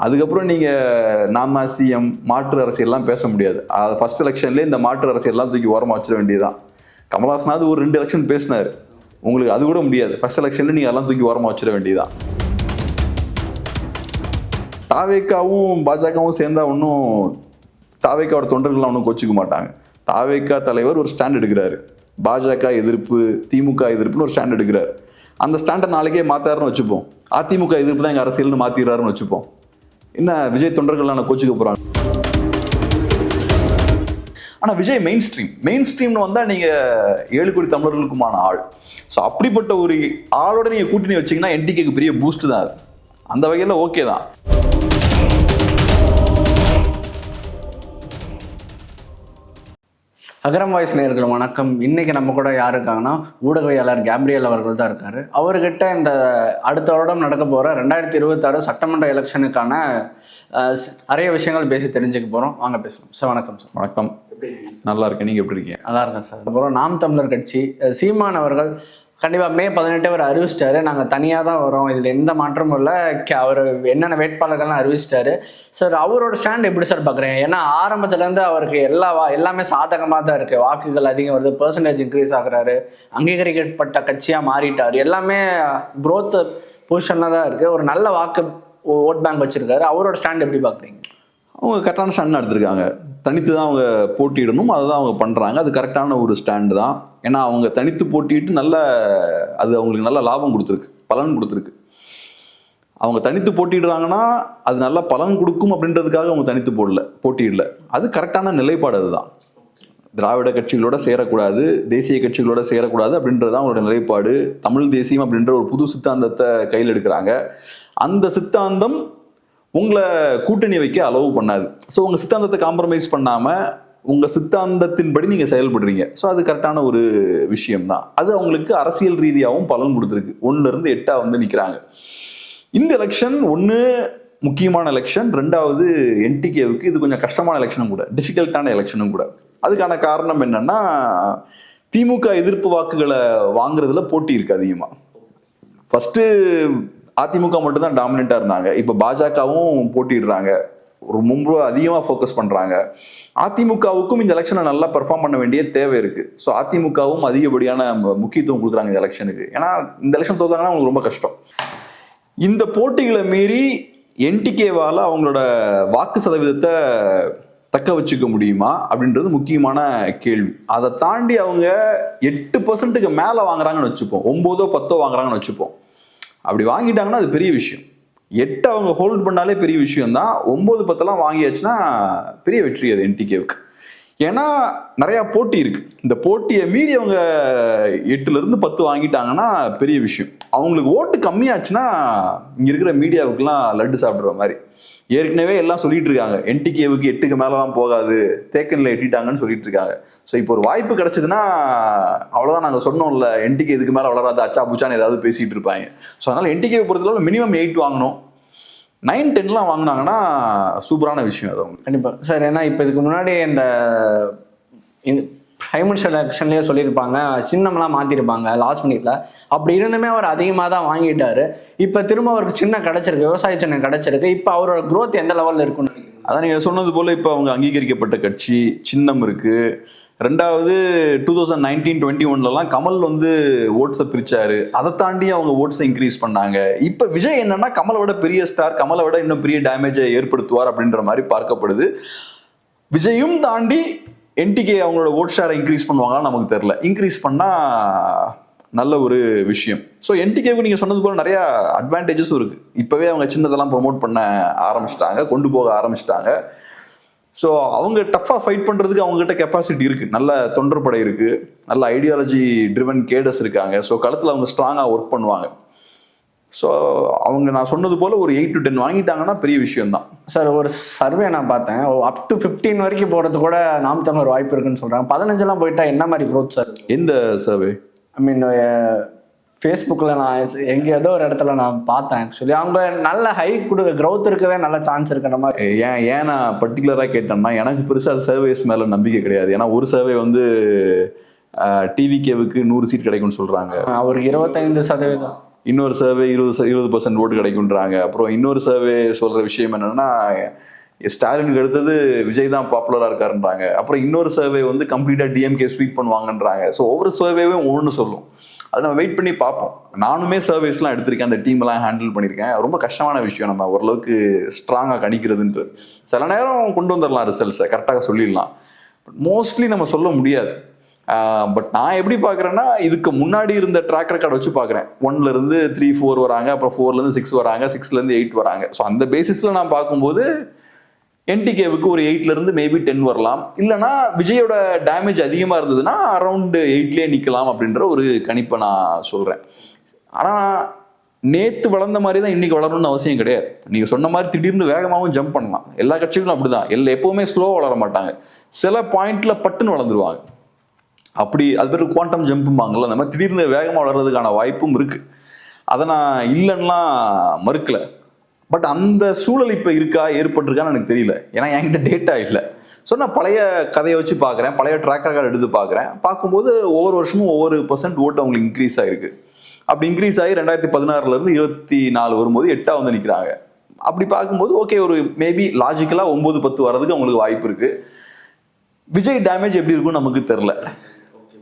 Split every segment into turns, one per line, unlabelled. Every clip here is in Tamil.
அதுக்கப்புறம் நீங்கள் நாம் சிஎம் மாற்று அரசியல்லாம் பேச முடியாது. அது ஃபர்ஸ்ட் எலெக்ஷன்லேயே இந்த மாற்று அரசியல்லாம் தூக்கி ஓரமாக வச்சிட வேண்டியதுதான். கமல்ஹாசனாவது ஒரு ரெண்டு எலெக்ஷன் பேசினார். உங்களுக்கு அது கூட முடியாது. ஃபர்ஸ்ட் எலெக்ஷனில் நீங்கள் அதெல்லாம் தூக்கி ஓரமாக வச்சிட வேண்டியதுதான். தாவேக்காவும் பாஜகவும் சேர்ந்தா ஒன்றும் தாவேக்காவோட தொண்டர்கள்லாம் ஒன்றும் கோச்சிக்க மாட்டாங்க. தாவேக்கா தலைவர் ஒரு ஸ்டாண்ட் எடுக்கிறாரு. பாஜக எதிர்ப்பு திமுக எதிர்ப்புன்னு ஒரு ஸ்டாண்ட் எடுக்கிறார். அந்த ஸ்டாண்டை நாளைக்கே மாத்தாருன்னு வச்சுப்போம். அதிமுக எதிர்ப்பு தான் எங்கள் அரசியல்னு மாத்திடுறாருன்னு வச்சுப்போம். என்ன விஜய் தொண்டர்கள்லாம் நான் கோச்சிக்க போறாங்க? ஆனா விஜய் மெயின் ஸ்ட்ரீம் மெயின் ஸ்ட்ரீம்னு வந்தா நீங்க ஏழு கோடி தமிழர்களுக்குமான ஆள். ஸோ அப்படிப்பட்ட ஒரு ஆளோட நீங்க கூட்டணி வச்சீங்கன்னா என்டிகேக்கு பெரிய பூஸ்ட் தான் அது. அந்த வகையில் ஓகே தான்.
அகரம் வாய்ஸ் நேயர்கள் வணக்கம். இன்னைக்கு நம்ம கூட யார் இருக்காங்கன்னா ஊடகவியலாளர் கேப்ரியல் அவர்கள் தான் இருக்காரு. அவர்கிட்ட இந்த அடுத்த வருடம் நடக்க போற ரெண்டாயிரத்தி இருபத்தாறு சட்டமன்ற எலெக்ஷனுக்கான நிறைய விஷயங்கள் பேசி தெரிஞ்சுக்க போறோம். வாங்க பேசலாம். சார் வணக்கம் சார்.
வணக்கம். நல்லா இருக்கேன். நீங்க எப்படி இருக்கீங்க?
நல்லா இருக்கேன் சார். அப்புறம் நாம் தமிழர் கட்சி சீமான் அவர்கள் கண்டிப்பாக மே பதினெட்டு அவர் அறிவிச்சிட்டாரு. நாங்கள் தனியாக தான் வரோம். இதில் எந்த மாற்றமும் இல்லை. அவர் என்னென்ன வேட்பாளர்கள்லாம் அறிவிச்சிட்டாரு. சார் அவரோட ஸ்டாண்ட் எப்படி சார் பார்க்குறீங்க ஏன்னா ஆரம்பத்துலேருந்து அவருக்கு எல்லா வா எல்லாமே சாதகமாக தான் இருக்குது வாக்குகள் அதிகம் வருது பர்சன்டேஜ் இன்க்ரீஸ் ஆகுறாரு அங்கீகரிக்கப்பட்ட கட்சியாக மாறிட்டார். எல்லாமே க்ரோத் பொசிஷனில் தான் இருக்குது ஒரு நல்ல வாக்கு ஓட் பேங்க் வச்சுருக்காரு. அவரோட ஸ்டாண்ட் எப்படி பார்க்குறீங்க
அவங்க கரெக்டான ஸ்டாண்ட் எடுத்திருக்காங்க தனித்து தான் அவங்க போட்டியிடணும் அதை தான் அவங்க பண்ணுறாங்க அது கரெக்டான ஒரு ஸ்டாண்டு தான். ஏன்னா அவங்க தனித்து போட்டிட்டு நல்ல அது அவங்களுக்கு நல்ல லாபம் கொடுத்துருக்கு பலன் கொடுத்துருக்கு. அவங்க தனித்து போட்டிடுறாங்கன்னா அது நல்ல பலன் கொடுக்கும் அப்படின்றதுக்காக அவங்க தனித்து போடல போட்டியிடல. அது கரெக்டான நிலைப்பாடு அதுதான். திராவிட கட்சிகளோட சேரக்கூடாது தேசிய கட்சிகளோட சேரக்கூடாது அப்படின்றது தான் அவங்களோட நிலைப்பாடு. தமிழ் தேசியம் அப்படின்ற ஒரு புது சித்தாந்தத்தை கையில் எடுக்கிறாங்க. அந்த சித்தாந்தம் உங்களை கூட்டணி வைக்க அலோவ் பண்ணாது. ஸோ உங்கள் சித்தாந்தத்தை காம்ப்ரமைஸ் பண்ணாமல் உங்கள் சித்தாந்தத்தின்படி நீங்கள் செயல்படுறீங்க. ஸோ அது கரெக்டான ஒரு விஷயம் தான் அது அவங்களுக்கு அரசியல் ரீதியாகவும் பலன் கொடுத்துருக்கு. ஒன்றுலேருந்து எட்டாக வந்து நிற்கிறாங்க இந்த எலெக்ஷன் ஒன்று முக்கியமான எலெக்ஷன் ரெண்டாவது என்டிகேவுக்கு இது கொஞ்சம் கஷ்டமான எலெக்ஷனும் கூட டிஃபிகல்ட்டான எலெக்ஷனும் கூட. அதுக்கான காரணம் என்னன்னா திமுக எதிர்ப்பு வாக்குகளை வாங்குறதுல போட்டி இருக்கு அதிகமாக ஃபஸ்ட்டு அதிமுக மட்டும்தான் டாமினண்டா இருந்தாங்க. இப்போ பாஜகவும் போட்டிடுறாங்க ஒரு முன்பு அதிகமாக ஃபோக்கஸ் பண்ணுறாங்க அதிமுகவுக்கும் இந்த எலெக்ஷனை நல்லா பெர்ஃபார்ம் பண்ண வேண்டிய தேவை இருக்கு. ஸோ அதிமுகவும் அதிகப்படியான முக்கியத்துவம் கொடுக்குறாங்க இந்த எலெக்ஷனுக்கு ஏன்னா இந்த எலெக்ஷன் தோத்தாங்கன்னா அவங்களுக்கு ரொம்ப கஷ்டம். இந்த போட்டிகளை மீறி என்டிகேவால அவங்களோட வாக்கு சதவீதத்தை தக்க வச்சுக்க முடியுமா? அப்படின்றது முக்கியமான கேள்வி. அதை தாண்டி அவங்க எட்டு பர்சன்ட்டுக்கு மேலே வாங்குறாங்கன்னு வச்சுப்போம். ஒம்போதோ பத்தோ வாங்குறாங்கன்னு வச்சுப்போம். அப்படி வாங்கிட்டாங்கன்னா அது பெரிய விஷயம். எட்டு அவங்க ஹோல்ட் பண்ணாலே பெரிய விஷயம் தான் ஒம்பது பத்தெல்லாம் வாங்கியாச்சுன்னா பெரிய வெற்றி அது என்டிகேவுக்கு ஏன்னா நிறைய போட்டி இருக்கு. இந்த போட்டியை மீறி அவங்க எட்டுல இருந்து பத்து வாங்கிட்டாங்கன்னா பெரிய விஷயம். அவங்களுக்கு ஓட்டு கம்மியாச்சுன்னா இங்க இருக்கிற மீடியாவுக்குலாம் லட்டு சாப்பிடுற மாதிரி. ஏற்கனவே எல்லாம் சொல்லிட்டு இருக்காங்க. என்டிகேவுக்கு எட்டுக்கு மேலலாம் போகாது. தேக்கன்ல எட்டிட்டாங்கன்னு சொல்லிட்டு இருக்காங்க. ஸோ இப்போ ஒரு வாய்ப்பு கிடைச்சதுன்னா அவ்வளோதான் நாங்கள் சொன்னோம்ல என்டிகே இதுக்கு மேலே வளராது அச்சா பூச்சான்னு ஏதாவது பேசிட்டு இருப்பாங்க. ஸோ அதனால என்டிகேவை பொறுத்தளவு மினிமம் எயிட் வாங்கணும். நைன் டென்லாம் வாங்கினாங்கன்னா சூப்பரான விஷயம் அது அவங்க
கண்டிப்பா. சார் ஏன்னா இப்போ இதுக்கு முன்னாடி இந்த பிரைம் செலெக்ஷன்லேயே சொல்லியிருப்பாங்க. சின்னம்லாம் மாற்றிருப்பாங்க லாஸ்ட் மினிட்ல அப்படி இருந்துமே அவர் அதிகமாக தான் வாங்கிட்டாரு. இப்போ திரும்ப அவருக்கு சின்ன கிடச்சிருக்கு விவசாய சின்னம் கிடைச்சிருக்கு. இப்போ அவரோட க்ரோத் எந்த லெவலில் இருக்குன்னு
அதான் நீங்கள் சொன்னது போல் இப்போ அவங்க அங்கீகரிக்கப்பட்ட கட்சி சின்னம் இருக்குது ரெண்டாவது டூ தௌசண்ட் நைன்டீன் டுவெண்ட்டி ஒன்லலாம் கமல் வந்து ஓட்ஸை பிரித்தாரு அதை தாண்டி அவங்க ஓட்ஸை இன்க்ரீஸ் பண்ணாங்க. இப்போ விஜய் என்னன்னா கமலை விட பெரிய ஸ்டார் கமலை விட இன்னும் பெரிய டேமேஜை ஏற்படுத்துவார் அப்படின்ற மாதிரி பார்க்கப்படுது. விஜயும் தாண்டி என்டிகே அவங்களோட ஓட் ஷேரை இன்க்ரீஸ் பண்ணுவாங்களா நமக்கு தெரில இன்க்ரீஸ் பண்ணா நல்ல ஒரு விஷயம். ஸோ என்டிகேவுக்கு நீங்கள் சொன்னது போல நிறைய அட்வான்டேஜஸும் இருக்கு. இப்போவே அவங்க சின்னதெல்லாம் ப்ரொமோட் பண்ண ஆரம்பிச்சிட்டாங்க கொண்டு போக ஆரம்பிச்சிட்டாங்க. ஸோ அவங்க டஃப்பாக ஃபைட் பண்ணுறதுக்கு அவங்ககிட்ட கெப்பாசிட்டி இருக்குது நல்ல தொண்டர் படை நல்ல ஐடியாலஜி ட்ரிவன் கேடஸ் இருக்காங்க. ஸோ களத்தில் அவங்க ஸ்ட்ராங்காக ஒர்க் பண்ணுவாங்க. ஸோ அவங்க நான் சொன்னது போல ஒரு எயிட் டு டென் வாங்கிட்டாங்கன்னா பெரிய விஷயம் தான்
சார் ஒரு சர்வே நான் பார்த்தேன். அப் டு ஃபிஃப்டீன் வரைக்கும் போகிறது கூட நாம் தமிழர் வாய்ப்பு இருக்குன்னு சொல்கிறாங்க பதினஞ்செல்லாம் போயிட்டா என்ன மாதிரி growth சார்
எந்த சர்வே
ஐ மீன் ஃபேஸ்புக்கில் நான் எங்கே ஏதோ ஒரு இடத்துல நான் பார்த்தேன் ஆக்சுவலி அவங்க நல்ல ஹை கொடுக்க growth இருக்கவே நல்ல சான்ஸ் இருக்கிற மாதிரி.
ஏன் ஏன் நான் பர்டிகுலராக கேட்டேன்னா எனக்கு பெருசாக சர்வேஸ் மேலே நம்பிக்கை கிடையாது. ஏன்னா ஒரு சர்வே வந்து டிவிகேவுக்கு நூறு சீட் கிடைக்கும்னு சொல்கிறாங்க
அவருக்கு இருபத்தைந்து சதவீதம்.
இன்னொரு சர்வே இருபது இருபது பர்சன்ட் ஓட்டு கிடைக்குன்றாங்க அப்புறம் இன்னொரு சர்வே சொல்கிற விஷயம் என்னென்னா ஸ்டாலினுக்கு அடுத்தது விஜய் தான் பாப்புலராக இருக்காருன்றாங்க. அப்புறம் இன்னொரு சர்வே வந்து கம்ப்ளீட்டாக டிஎம்கே ஸ்வீப் பண்ணுவாங்கன்றாங்க. ஸோ ஒவ்வொரு சர்வேவும் ஒன்று சொல்லும். அதை நம்ம வெயிட் பண்ணி பார்ப்போம். நானுமே சர்வேஸ்லாம் எடுத்திருக்கேன். அந்த டீம்லாம் ஹேண்டில் பண்ணியிருக்கேன். ரொம்ப கஷ்டமான விஷயம். நம்ம ஓரளவுக்கு ஸ்ட்ராங்காக கணிக்கிறதுன்றது. சில நேரம் கொண்டு வந்துடலாம் ரிசல்ட்ஸை கரெக்டாக சொல்லிடலாம். மோஸ்ட்லி நம்ம சொல்ல முடியாது. பட் நான் எப்படி பார்க்குறேன்னா இதுக்கு முன்னாடி இருந்த ட்ராக் ரெக்கார்ட் வச்சு பார்க்குறேன். ஒன்லேருந்து த்ரீ ஃபோர் வராங்க அப்புறம் ஃபோர்லேருந்து சிக்ஸ் வராங்க சிக்ஸ்லேருந்து எயிட் வராங்க. ஸோ அந்த பேசிஸில் நான் பார்க்கும்போது என்டிகேவுக்கு ஒரு எயிட்லேருந்து மேபி டென் வரலாம். இல்லைனா விஜயோட டேமேஜ் அதிகமாக இருந்ததுன்னா அரௌண்டு எயிட்லேயே நிற்கலாம் அப்படின்ற ஒரு கணிப்பை நான் சொல்கிறேன் ஆனால் நேற்று வளர்ந்த மாதிரி தான் இன்னைக்கு வளரணும்னு அவசியம் கிடையாது. நீங்கள் சொன்ன மாதிரி திடீர்னு வேகமாகவும் ஜம்ப் பண்ணலாம். எல்லா கட்சிகளும் அப்படிதான். எல்லா எப்பவுமே ஸ்லோவாக வளர மாட்டாங்க. சில பாயிண்ட்ல பட்டுன்னு வளர்ந்துருவாங்க. அப்படி அது பேர் குவாண்டம் ஜம்ப்பும்பாங்கல்ல அந்த மாதிரி திடீர்னு வேகமாக வளர்றதுக்கான வாய்ப்பும் இருக்கு. அதை நான் இல்லைன்னா மறுக்கல. பட் அந்த சூழல் இப்போ இருக்கா ஏற்பட்டிருக்கான்னு எனக்கு தெரியல. ஏன்னா என்கிட்ட டேட்டா இல்லை. ஸோ நான் பழைய கதையை வச்சு பார்க்குறேன் பழைய ட்ராக் ரெக்கார்டு எடுத்து பார்க்குறேன். பார்க்கும்போது ஒவ்வொரு வருஷமும் ஒவ்வொரு பர்சன்ட் ஓட்டு அவங்களுக்கு இன்க்ரீஸ் ஆயிருக்கு. அப்படி இன்க்ரீஸ் ஆகி ரெண்டாயிரத்தி பதினாறுல இருந்து இருபத்தி நாலு வரும்போது எட்டாக வந்து நிற்கிறாங்க அப்படி பார்க்கும்போது ஓகே ஒரு மேபி லாஜிக்கலாக ஒம்பது பத்து வர்றதுக்கு அவங்களுக்கு வாய்ப்பு இருக்குது விஜய் டேமேஜ் எப்படி இருக்கும்னு நமக்கு தெரில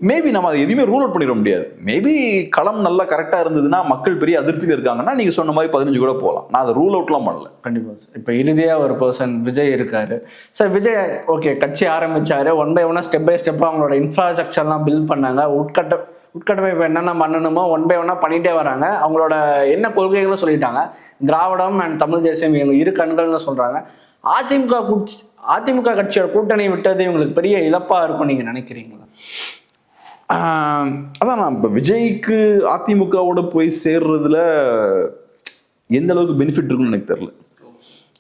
மேபி நம்ம அதை எதுவுமே ரூல் அவுட் பண்ணிட முடியாது. மேபி களம் நல்லா கரெக்டாக இருந்ததுன்னா மக்கள் பெரிய அதிருப்தியில் இருக்காங்கன்னா நீங்கள் சொன்ன மாதிரி பதினஞ்சு கூட போகலாம். நான் அதை ரூல் அவுட்லாம் பண்ணல.
கண்டிப்பாக சார். இப்போ இறுதியாக ஒரு பர்சன் விஜய் இருக்காரு. சார் விஜய் ஓகே கட்சி ஆரம்பிச்சாரு. ஒன் பை ஒன்னா ஸ்டெப் பை ஸ்டெப்பாக அவங்களோட இன்ஃப்ராஸ்ட்ரக்சர்லாம் பில்ட் பண்ணாங்க. உட்கட்ட உட்கட்டமைப்பு என்னென்ன பண்ணணுமோ ஒன் பை ஒன்னா பண்ணிகிட்டே வராங்க. அவங்களோட என்ன கொள்கைகளும் சொல்லிட்டாங்க. திராவிடம் அண்ட் தமிழ் தேசியம் இவங்க இரு கண்கள்னு சொல்கிறாங்க அதிமுக கூட்சி அதிமுக கட்சியோட கூட்டணி விட்டது இவங்களுக்கு பெரிய இழப்பாக இருக்கும் நீங்கள் நினைக்கிறீங்களா?
அதான் நான் இப்போ விஜய்க்கு அதிமுகவோட போய் சேர்றதுல எந்த அளவுக்கு பெனிஃபிட் இருக்குன்னு எனக்கு தெரில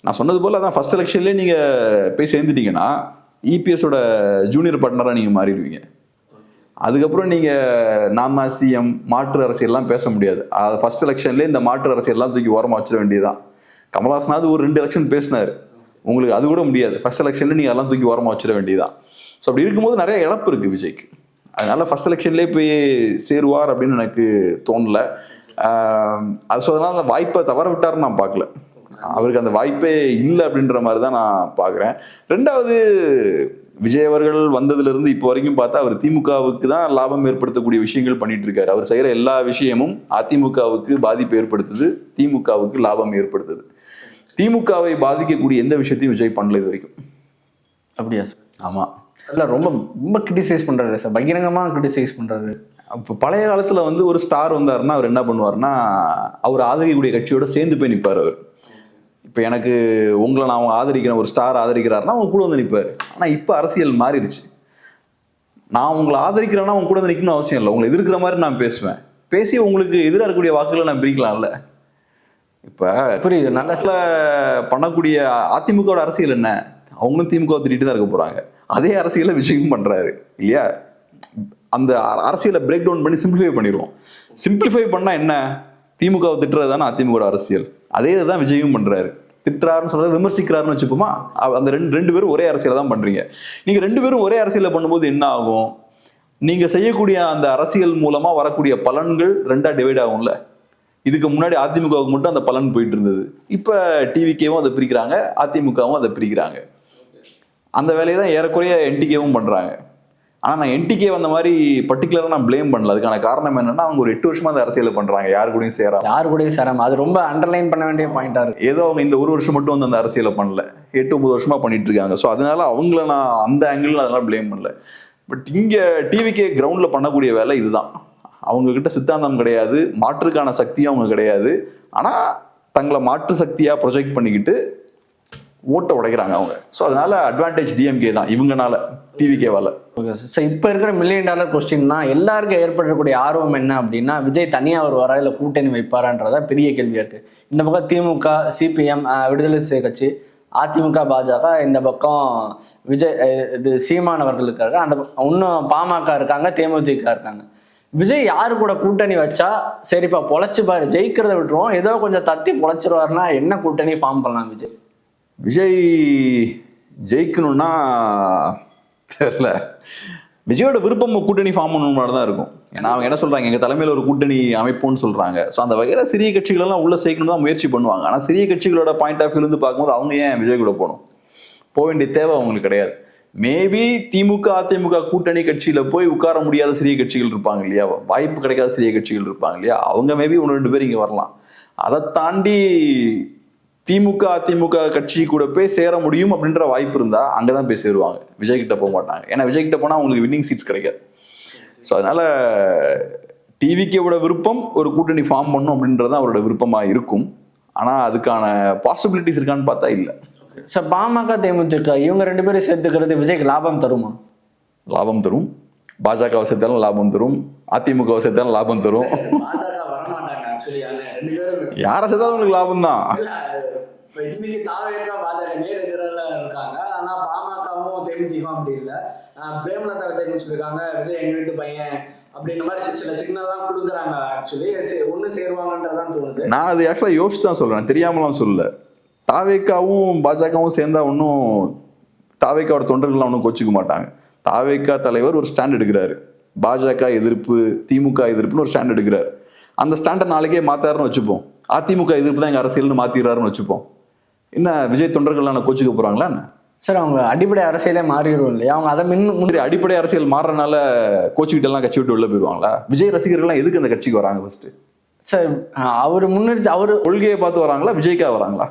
நான் சொன்னது போல் அதான் ஃபர்ஸ்ட் எலெக்ஷன்லேயே நீங்கள் போய் சேர்ந்துட்டீங்கன்னா இபிஎஸோட ஜூனியர் பார்ட்னராக நீங்கள் மாறிடுவீங்க. அதுக்கப்புறம் நீங்கள் நான் தான் சிஎம் மாற்று அரசியல்லாம் பேச முடியாது. அது ஃபர்ஸ்ட் எலெக்ஷன்லேயே இந்த மாற்று அரசியல்லாம் தூக்கி ஓரமாக வச்சிட வேண்டியதுதான். கமல்ஹாசனாவது ஒரு ரெண்டு எலெக்ஷன் பேசினார். உங்களுக்கு அது கூட முடியாது. ஃபர்ஸ்ட் எலெக்ஷன்ல நீங்கள் அதெல்லாம் தூக்கி ஓரமாக வச்சிட வேண்டியதுதான். ஸோ அப்படி இருக்கும்போது நிறைய இழப்பு இருக்குது விஜய்க்கு. அதனால ஃபர்ஸ்ட் எலெக்ஷன்லேயே போய் சேருவார் அப்படின்னு எனக்கு தோணல. அது ஸோ அதனால அந்த வாய்ப்பை தவற விட்டாருன்னு நான் பார்க்கல. அவருக்கு அந்த வாய்ப்பே இல்லை அப்படின்ற மாதிரி தான் நான் பார்க்குறேன். ரெண்டாவது விஜய் அவர்கள் வந்ததுல இருந்து இப்போ வரைக்கும் பார்த்தா அவர் திமுகவுக்கு தான் லாபம் ஏற்படுத்தக்கூடிய விஷயங்கள் பண்ணிட்டு இருக்காரு. அவர் செய்யற எல்லா விஷயமும் அதிமுகவுக்கு பாதிப்பு ஏற்படுத்துது திமுகவுக்கு லாபம் ஏற்படுத்துது. திமுகவை பாதிக்கக்கூடிய எந்த விஷயத்தையும் விஜய் பண்ணல இது வரைக்கும்.
அப்படியா சார்?
ஆமா.
இல்ல ரொம்ப ரொம்ப கிரிட்டிசைஸ் பண்றாரு சார். பகிரங்கமா கிரிட்டிசைஸ் பண்றாரு.
அப்போ பழைய காலத்துல வந்து ஒரு ஸ்டார் வந்தாருன்னா அவர் என்ன பண்ணுவாருன்னா அவர் ஆதரிக்கக்கூடிய கட்சியோட சேர்ந்து போய் நிற்பார் அவர். இப்போ எனக்கு உங்களை நான் ஆதரிக்கிறேன் ஒரு ஸ்டார் ஆதரிக்கிறாருன்னா அவங்க கூட வந்து நிற்பார் ஆனால் இப்போ அரசியல் மாறிடுச்சு. நான் உங்களை ஆதரிக்கிறேன்னா உங்க கூட வந்து நிற்கணும்னு அவசியம் இல்லை. உங்களை எதிர்க்கிற மாதிரி நான் பேசுவேன். பேசி உங்களுக்கு எதிராக இருக்கக்கூடிய வாக்குகளை நான் பிரிக்கலாம்ல. இப்போ
புரியுது. நல்ல
பண்ணக்கூடிய அதிமுகவோட அரசியல் என்ன? அவங்களும் திமுக திட்டிட்டு தான் இருக்க போறாங்க. அதே அரசியலை விஷயம் பண்ணுறாரு இல்லையா? அந்த அரசியலை பிரேக் டவுன் பண்ணி சிம்பிளிஃபை பண்ணிடுவோம். சிம்பிளிஃபை பண்ணால் என்ன? திமுகவை திட்டுறது தானே அதிமுக அரசியல். அதே தான் விஜயும் பண்ணுறாரு திட்டுறாருன்னு சொல்றது விமர்சிக்கிறாருன்னு வச்சுப்போமா? அந்த ரெண்டு ரெண்டு பேரும் ஒரே அரசியலை தான் பண்ணுறீங்க நீங்கள் ரெண்டு பேரும் ஒரே அரசியலில் பண்ணும்போது என்ன ஆகும்? நீங்கள் செய்யக்கூடிய அந்த அரசியல் மூலமாக வரக்கூடிய பலன்கள் ரெண்டாக டிவைட் ஆகும்ல. இதுக்கு முன்னாடி அதிமுகவுக்கு மட்டும் அந்த பலன் போயிட்டு இருந்தது. இப்போ டிவிக்கேவும் அதை பிரிக்கிறாங்க அதிமுகவும் அதை பிரிக்கிறாங்க. அந்த வேலையை தான் ஏறக்குறைய என்டிகேவும் பண்றாங்க. ஆனா நான் என்டிகே வந்த மாதிரி பர்டிகுலரா நான் ப்ளேம் பண்ணல. அதுக்கான காரணம் என்னன்னா அவங்க ஒரு எட்டு வருஷமா அந்த அரசியலை பண்றாங்க. யாரு கூடயும் சேராம.
யாரு கூடயும் சேராம. அது ரொம்ப அண்டர்லைன் பண்ண வேண்டிய பாயிண்டா இருக்கு.
ஏதோ அவங்க இந்த ஒரு வருஷம் மட்டும் வந்து அந்த அரசியலை பண்ணல. எட்டு ஒன்பது வருஷமா பண்ணிட்டு இருக்காங்க. ஸோ அதனால அவங்கள நான் அந்த ஆங்கிள் அதெல்லாம் ப்ளேம் பண்ணல. பட் இங்க டிவிகே கிரவுண்ட்ல பண்ணக்கூடிய வேலை இதுதான். அவங்க கிட்ட சித்தாந்தம் கிடையாது. மாற்றுக்கான சக்தியும் அவங்க கிடையாது. ஆனா தங்களை மாற்று சக்தியா ப்ரொஜெக்ட் பண்ணிக்கிட்டு ஓட்டை உடைக்கிறாங்க அவங்க. ஸோ அதனால அட்வான்டேஜ் டிஎம்கே தான் இவங்கனால டிவிகேவால
ஓகே சார் ஸோ இப்போ இருக்கிற மில்லியன் டாலர் கொஸ்டின் தான் எல்லாருக்கும் ஏற்படக்கூடிய ஆர்வம் என்ன அப்படின்னா விஜய் தனியாக ஒரு வர இல்லை கூட்டணி வைப்பாரான்றதா பெரிய கேள்வியாக இருக்குது இந்த பக்கம் திமுக சிபிஎம் விடுதலை சிறுத்தை கட்சி அதிமுக பாஜக இந்த பக்கம் விஜய் இது சீமான் அவர்கள் இருக்காரு அந்த பக்கம் இன்னும் பாமக இருக்காங்க தேமுதிக இருக்காங்க. விஜய் யாரு கூட கூட்டணி வச்சா சரிப்பா பொழைச்சிப்பாரு ஜெயிக்கிறத விட்டுருவோம் ஏதோ கொஞ்சம் தத்தி பொழைச்சிருவாருன்னா என்ன கூட்டணி ஃபார்ம் பண்ணலாம் விஜய்?
விஜய் ஜெயிக்கணும்னா தெரில. விஜயோட விருப்பம் கூட்டணி ஃபார்ம் பண்ணணும் மாதிரி தான் இருக்கும். ஏன்னா அவங்க என்ன சொல்றாங்க? எங்க தலைமையில் ஒரு கூட்டணி அமைப்போம்னு சொல்றாங்க. ஸோ அந்த வகையில சிறிய கட்சிகள் எல்லாம் உள்ள சேர்க்கணும் தான் முயற்சி பண்ணுவாங்க. ஆனால் சிறிய கட்சிகளோட பாயிண்ட் ஆஃப் வியூலேருந்து பார்க்கும்போது அவங்க ஏன் விஜய் கூட போகணும்? போக வேண்டிய தேவை அவங்களுக்கு கிடையாது. மேபி திமுக அதிமுக கூட்டணி கட்சியில போய் உட்கார முடியாத சிறிய கட்சிகள் இருப்பாங்க இல்லையா? வாய்ப்பு கிடைக்காத சிறிய கட்சிகள் இருப்பாங்க இல்லையா? அவங்க மேபி ஒன்று ரெண்டு பேர் இங்கே வரலாம். அதை தாண்டி திமுக அதிமுக கட்சி கூட போய் சேர முடியும் அப்படின்ற வாய்ப்பு இருந்தா அங்கதான் போய் சேருவாங்க. விஜய் கிட்ட போக மாட்டாங்க. ஏன்னா விஜய் கிட்ட போனா அவங்களுக்கு வின்னிங் சீட்ஸ் கிடைக்காது. ஸோ அதனால டிவிக்கோட விருப்பம் ஒரு கூட்டணி ஃபார்ம் பண்ணும் அப்படின்றது அவரோட விருப்பமா இருக்கும். ஆனா அதுக்கான பாசிபிலிட்டிஸ் இருக்கான்னு பார்த்தா இல்லை.
சார் பாமக தேமுதிக இவங்க ரெண்டு பேரும் சேர்த்துக்கிறது விஜய்க்கு லாபம் தருமா?
லாபம் தரும். பாஜக சேர்த்தாலும் லாபம் தரும். அதிமுக சேர்த்தாலும் லாபம் தரும்
பாஜக வரமாட்டாங்க ஆக்சுவலி ரெண்டு பேரும்
யாரை சேர்த்தாலும் உங்களுக்கு லாபம் தான்
இன்னைக்கு தாவேக்கா பாஜக நேர் எதிரில இருக்காங்க. ஆனா பாமகவும் தேமுதிகவும் அப்படி இல்ல. பிரேமலதா விஜயன் சொல்லியிருக்காங்க விஜய் எங்க வீட்டு பையன் அப்படின்ற மாதிரி சில- சில சிக்னல் தான் கொடுக்குறாங்க ஆக்சுவலி ஒண்ணு சேருவாங்கன்றதான் தோணுது.
நான் அது ஆக்சுவலாக யோசிச்சு தான் சொல்றேன். தெரியாமலாம் சொல்லல. தாவேக்காவும் பாஜகவும் சேர்ந்தா ஒன்றும் தாவேக்காவோட தொண்டர்கள்லாம் ஒன்றும் கோச்சிக்க மாட்டாங்க. தாவேக்கா தலைவர் ஒரு ஸ்டாண்ட் எடுக்கிறாரு. பாஜக எதிர்ப்பு திமுக எதிர்ப்புன்னு ஒரு ஸ்டாண்ட் எடுக்கிறாரு. அந்த ஸ்டாண்டை நாளைக்கே மாத்தாருன்னு வச்சுப்போம். அதிமுக எதிர்ப்பு தான் எங்க அரசியல்னு மாத்திடுறாருன்னு வச்சுப்போம். என்ன விஜய் தொண்டர்கள்லாம் கோச்சிக்க போறாங்களா என்ன?
சார் அவங்க அடிப்படை அரசியலே மாறிடும் இல்லையா? அவங்க அதை மின்
சரி அடிப்படை அரசியல் மாறுறனால கோச்சிக்கிட்ட எல்லாம் கட்சி விட்டு உள்ள போயிடுவாங்களா? விஜய் ரசிகர்கள்லாம் எதுக்கு அந்த கட்சிக்கு வராங்க ஃபர்ஸ்ட்
சார் அவர் முன்னிறுத்தி அவரு
கொள்கையை பார்த்து வராங்களா? விஜய்க்கா வராங்களா?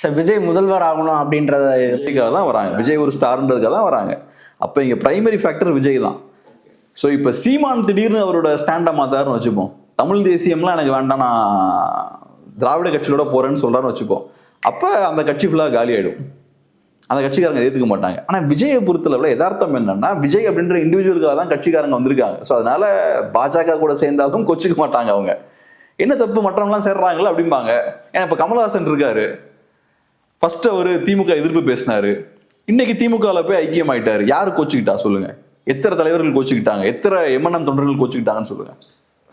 சார் விஜய் முதல்வர் ஆகணும் அப்படின்றத
விஜய்க்காக தான் வராங்க. விஜய் ஒரு ஸ்டார்ன்றதுக்காக தான் வராங்க. அப்போ இங்க பிரைமரி ஃபேக்டர் விஜய் தான். ஸோ இப்போ சீமான் திடீர்னு அவரோட ஸ்டாண்டை மாத்தாருன்னு வச்சுப்போம். தமிழ் தேசியம்லாம் எனக்கு வேண்டாம் நான் திராவிட கட்சியோட போறேன்னு சொல்கிறான்னு வச்சுப்போம். அப்போ அந்த கட்சி ஃபுல்லாக காலி ஆயிடும். அந்த கட்சிக்காரங்க ஏற்றுக்க மாட்டாங்க. ஆனால் விஜயை பொறுத்தளவில் யதார்த்தம் என்னன்னா விஜய் அப்படின்ற இண்டிவிஜுவலுக்காக தான் கட்சிக்காரங்க வந்திருக்காங்க. ஸோ அதனால பாஜக கூட சேர்ந்தாலும் கொச்சிக்க மாட்டாங்க அவங்க. என்ன தப்பு மற்றவங்களாம் சேர்றாங்களா அப்படிம்பாங்க. ஏன்னா இப்போ கமல்ஹாசன் இருக்காரு. ஃபர்ஸ்ட் அவர் திமுக எதிர்ப்பு பேசினாரு. இன்னைக்கு திமுகவில் போய் ஐக்கியம் ஆயிட்டாரு யாரு கோச்சுக்கிட்டா? சொல்லுங்க. எத்தனை தலைவர்கள் கோச்சுக்கிட்டாங்க? எத்தனை எம்என்எம் தொண்டர்கள் கோச்சுக்கிட்டாங்கன்னு சொல்லுங்க.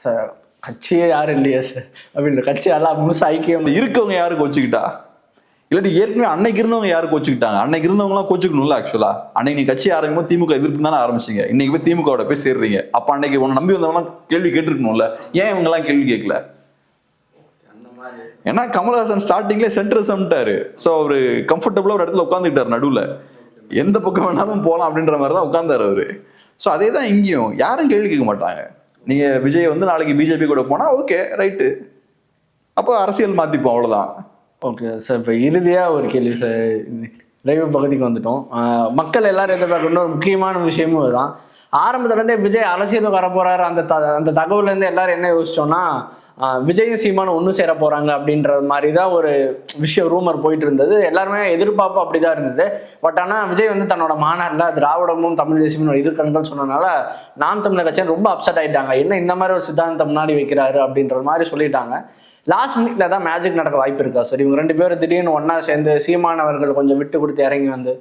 சார் கட்சியே யாரும் இல்லையா சார்? அப்படின்ற கட்சி எல்லாம் முழுசா ஐக்கியம்
இருக்கவங்க யாரு கோச்சுக்கிட்டா? இல்லாட்டி ஏற்கனவே அன்னைக்கு இருந்தவங்க யாரு கோச்சுக்கிட்டாங்க? அன்னைக்கு இருந்தவங்க எல்லாம் கோச்சுக்கணும்ல ஆக்சுவலா அன்னைக்கு நீ கட்சி ஆரம்பிக்கும் திமுக எதிர்ப்பு தானே ஆரம்பிச்சீங்க. இன்னைக்கு போய் திமுகவோட போய் சேர்றீங்க. அப்ப அன்னைக்கு உன்னை நம்பி வந்தவங்க எல்லாம் கேள்வி கேட்டிருக்கணும்ல. ஏன் இவங்க எல்லாம் கேள்வி கேட்கல? ஏன்னா கமல்ஹாசன் ஸ்டார்டிங்ல சென்ட்ரசம்ட்டாரு ஸோ அவரு கம்ஃபர்டபுளா ஒரு இடத்துல உட்காந்துக்கிட்டாரு நடுவுல. எந்த பக்கம் வேணாலும் போகலாம் அப்படின்ற மாதிரி தான் உட்கார்ந்தார் அவரு. ஸோ அதே தான் இங்கேயும். யாரும் கேள்வி கேட்க மாட்டாங்க. நீங்க விஜய் வந்து நாளைக்கு பிஜேபி கூட போனா ஓகே ரைட்டு அப்போ அரசியல் மாத்திப்போம் அவ்வளோதான்
ஓகே சார் இப்போ இறுதியாக ஒரு கேள்வி சார் நிறைவு பகுதிக்கு வந்துட்டோம். மக்கள் எல்லாரும் எதிர்பார்க்குற ஒரு முக்கியமான விஷயமும் இதுதான் ஆரம்பத்துலேருந்தே விஜய் அரசியலுக்கு வர அந்த த அந்த தகவல்லேருந்து எல்லாரும் என்ன யோசிச்சோம்னா விஜயும் சீமானும் ஒன்று சேர போகிறாங்க அப்படின்ற மாதிரி தான் ஒரு விஷயம் ரூமர் போயிட்டு இருந்தது. எல்லாருமே எதிர்பார்ப்பு அப்படி தான் இருந்தது. பட் ஆனால் விஜய் வந்து தன்னோட மாநாட்டில் திராவிடமும் தமிழ் தேசியமும் இரு கண்கள் சொன்னனால நாம் தமிழர் கட்சியை ரொம்ப அப்செட் ஆகிட்டாங்க என்ன இந்த மாதிரி ஒரு சித்தாந்தம் முன்னாடி வைக்கிறாரு அப்படின்ற மாதிரி சொல்லிட்டாங்க. லாஸ்ட் மினிட்ல தான் மேஜிக் நடக்க வாய்ப்பு இருக்கா? சார் இவங்க ரெண்டு பேரும் திடீர்னு ஒன்னா சேர்ந்து சீமான் அவர்கள் கொஞ்சம் விட்டு கொடுத்து இறங்கி வந்து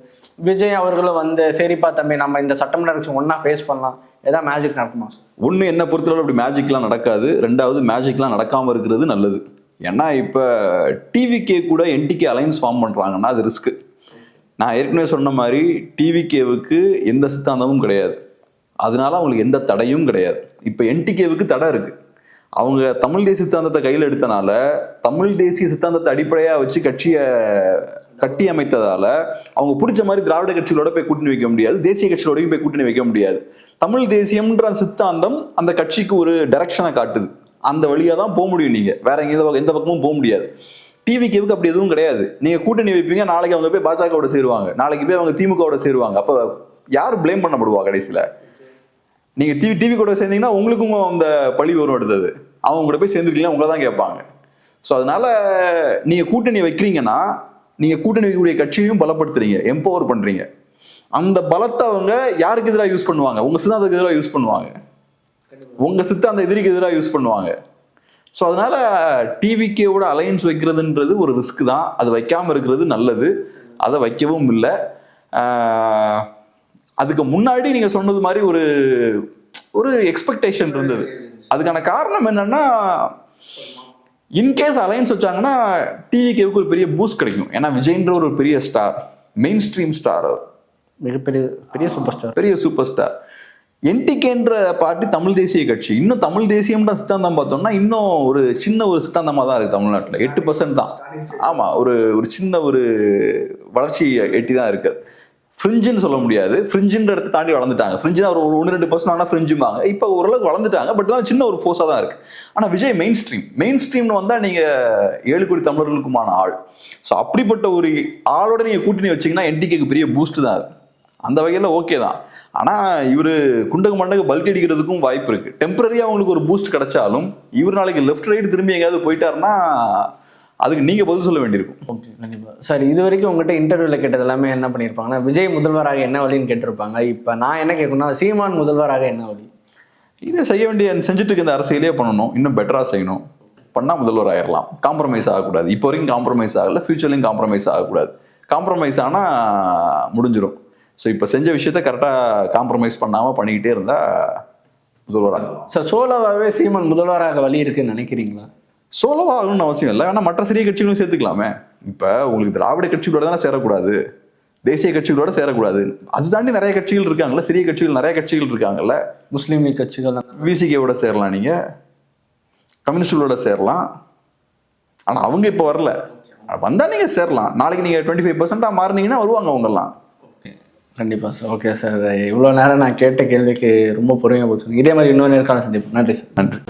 விஜய் அவர்களும் வந்து சரிப்பா தம்பி நம்ம இந்த சட்டமன்ற எலெக்ஷன் ஒண்ணா ஃபேஸ் பண்ணலாம். ஏதாவது மேஜிக் நடக்குமா? சார்
ஒண்ணு என்ன பொறுத்தளவு அப்படி மேஜிக்லாம் நடக்காது. ரெண்டாவது மேஜிக்லாம் நடக்காமல் இருக்கிறது நல்லது. ஏன்னா இப்போ டிவிகே கூட என்டிகே அலைன்ஸ் ஃபார்ம் பண்ணுறாங்கன்னா அது ரிஸ்க்கு நான் ஏற்கனவே சொன்ன மாதிரி டிவிகேவுக்கு எந்த சித்தாந்தமும் கிடையாது. அதனால அவங்களுக்கு எந்த தடையும் கிடையாது. இப்போ என்டிகேவுக்கு தடை இருக்குது அவங்க தமிழ் தேசிய சித்தாந்தத்தை கையில் எடுத்தனால தமிழ் தேசிய சித்தாந்தத்தை அடிப்படையாக வச்சு கட்சியை கட்டி அமைத்ததால அவங்க பிடிச்ச மாதிரி திராவிட கட்சிகளோட போய் கூட்டணி வைக்க முடியாது தேசிய கட்சிகளோடையும் போய் கூட்டணி வைக்க முடியாது. தமிழ் தேசியம்ன்ற சித்தாந்தம் அந்த கட்சிக்கு ஒரு டைரக்ஷனை காட்டுது. அந்த வழியாக தான் போக முடியும் நீங்க. வேற எந்த பக்கம் எந்த பக்கமும் போக முடியாது. டிவி கேவுக்கு அப்படி எதுவும் கிடையாது. நீங்க கூட்டணி வைப்பீங்க நாளைக்கு அவங்க போய் பாஜகவோட சேருவாங்க. நாளைக்கு போய் அவங்க திமுகவோட சேருவாங்க. அப்ப யார் ப்ளேம் பண்ணப்படுவா கடைசியில? நீங்க டிவி டிவி கூட சேர்ந்தீங்கன்னா உங்களுக்கும் அந்த பழி வரும் அடுத்தது. அவங்க கூட போய் சேர்ந்துருக்கீங்கன்னா உங்களை தான் கேட்பாங்க. ஸோ அதனால நீங்க கூட்டணி வைக்கிறீங்கன்னா நீங்க கூட்டணி வைக்கக்கூடிய கட்சியையும் பலப்படுத்துறீங்க எம்பவர் பண்றீங்க. அந்த பலத்தை அவங்க யாருக்கு எதிராக யூஸ் பண்ணுவாங்க? உங்க சித்தாந்தத்துக்கு எதிராக யூஸ் பண்ணுவாங்க. உங்க சித்தாந்த எதிரிக்கு எதிராக யூஸ் பண்ணுவாங்க. ஸோ அதனால டிவிக்கேவோட அலையன்ஸ் வைக்கிறதுன்றது ஒரு ரிஸ்க் தான். அது வைக்காம இருக்கிறது நல்லது. அதை வைக்கவும் இல்லை. அதுக்கு முன்னாடி நீங்க சொன்னது மாதிரி ஒரு ஒரு எக்ஸ்பெக்டேஷன் இருந்தது. அதுக்கான காரணம் என்னன்னா இன்கேஸ் அலையன்ஸ் வச்சாங்கன்னா டிவிகேவுக்கு ஒரு பெரிய பூஸ்ட் கிடைக்கும். ஏன்னா விஜய்ன்ற ஒரு பெரிய ஸ்டார் மெயின் ஸ்ட்ரீம் ஸ்டார்
மிகப்பெரிய பெரிய சூப்பர் ஸ்டார்
பெரிய சூப்பர் ஸ்டார் என்டிகேன்ற பார்ட்டி தமிழ் தேசிய கட்சி. இன்னும் தமிழ் தேசியம்ன்ற சித்தாந்தம் பார்த்தோம்னா இன்னும் ஒரு சின்ன ஒரு சித்தாந்தமாக தான் இருக்குது தமிழ்நாட்டில். எட்டு பர்சன்ட் தான். ஆமாம் ஒரு ஒரு சின்ன ஒரு வளர்ச்சி எட்டி தான் இருக்குது ஃப்ரிஞ்சுன்னு சொல்ல முடியாது. ஃப்ரிஞ்சுன்ற இடத்த தாண்டி வளர்ந்துட்டாங்க. ஃப்ரிஞ்சுனா ஒரு ஒரு ஒன்று ரெண்டு பர்சன்ட் ஆனால் ஃப்ரிஞ்சுமாங்க இப்போ ஓரளவுக்கு வளர்ந்துட்டாங்க பட் தான் சின்ன ஒரு ஃபோர்ஸாக தான் இருக்குது ஆனால் விஜய் மெயின் ஸ்ட்ரீம் மெயின் ஸ்ட்ரீம்னு வந்தால் நீங்கள் ஏழு கோடி தமிழர்களுக்குமான ஆள். ஸோ அப்படிப்பட்ட ஒரு ஆளோட நீங்கள் கூட்டணி வச்சிங்கன்னா என்டிகேக்கு பெரிய பூஸ்ட் தான் அது. அந்த வகையில் ஓகே தான். ஆனால் இவர் குண்டக மண்டக பல்ட்டி அடிக்கிறதுக்கும் வாய்ப்பு இருக்குது டெம்பரரியாக அவங்களுக்கு ஒரு பூஸ்ட் கிடைச்சாலும் இவர் நாளைக்கு லெஃப்ட் ரைட் திரும்பி எங்கேயாவது போயிட்டாருன்னா அதுக்கு நீங்கள் பதில் சொல்ல வேண்டியிருக்கும்.
ஓகே கண்டிப்பாக சார் இது வரைக்கும் உங்கள்கிட்ட இன்டர்வியூவில் கேட்டது எல்லாமே என்ன பண்ணியிருப்பாங்கன்னா விஜய் முதல்வராக என்ன வழின்னு கேட்டிருப்பாங்க. இப்போ நான் என்ன கேட்கணும்னா சீமான் முதல்வராக என்ன வழி?
இதை செய்ய வேண்டிய செஞ்சுட்டு இருக்க இந்த அரசியலே பண்ணணும். இன்னும் பெட்டராக செய்யணும். பண்ணால் முதல்வர் ஆயிடலாம் காம்ப்ரமைஸ் ஆகக்கூடாது. இப்போ வரைக்கும் காம்ப்ரமைஸ் ஆகல. ஃபியூச்சர்லையும் காம்ப்ரமைஸ் ஆகக்கூடாது. காம்ப்ரமைஸ் ஆனால் முடிஞ்சிடும் ஸோ இப்போ செஞ்ச விஷயத்த கரெக்டாக காம்ப்ரமைஸ் பண்ணாமல் பண்ணிக்கிட்டே இருந்தால் முதல்வர் ஆகலாம்
சார் சோலோவாகவே சீமான் முதல்வராக வழி இருக்குன்னு நினைக்கிறீங்களா?
சோலோவா ஆகணும்னு அவசியம் இல்லை. ஆனால் மற்ற சிறிய கட்சிகளும் சேர்த்துக்கலாமே. இப்போ உங்களுக்கு திராவிட கட்சிகளோட தானே சேரக்கூடாது. தேசிய கட்சிகளோட சேரக்கூடாது. அது தாண்டி நிறைய கட்சிகள் இருக்காங்கல்ல. சிறிய கட்சிகள் நிறைய கட்சிகள் இருக்காங்கல்ல.
முஸ்லீம் லீக் கட்சிகள்
விசிகேவோட சேரலாம் நீங்கள் கம்யூனிஸ்டுகளோட சேரலாம். ஆனால் அவங்க இப்போ வரல. வந்தால் நீங்கள் சேரலாம். நாளைக்கு நீங்கள் டுவெண்ட்டி ஃபைவ் பர்சன்டாக மாறினீங்கன்னா வருவாங்க அவங்கெல்லாம்.
கண்டிப்பாக சார். Okay sir. இவ்வளோ நேரம் நான் கேட்ட கேள்விக்கு ரொம்ப பொறுமையாக போச்சு. இதே மாதிரி இன்னொரு நேர்காலம் சந்திப்போம். நன்றி சார்.
நன்றி.